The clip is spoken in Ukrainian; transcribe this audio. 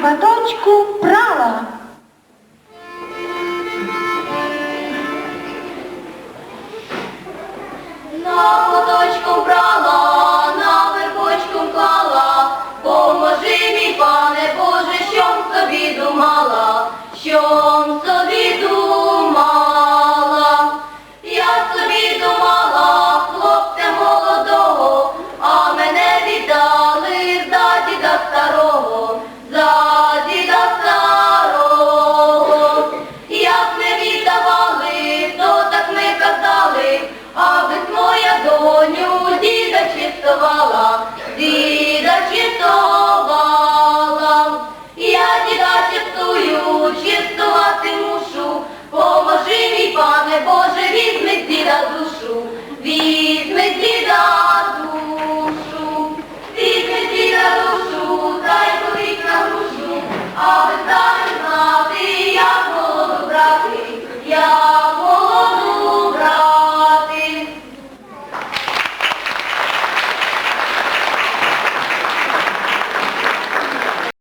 каточку прала. No. доню діда чистувала, діда чистувала, я діда чистую, чистую.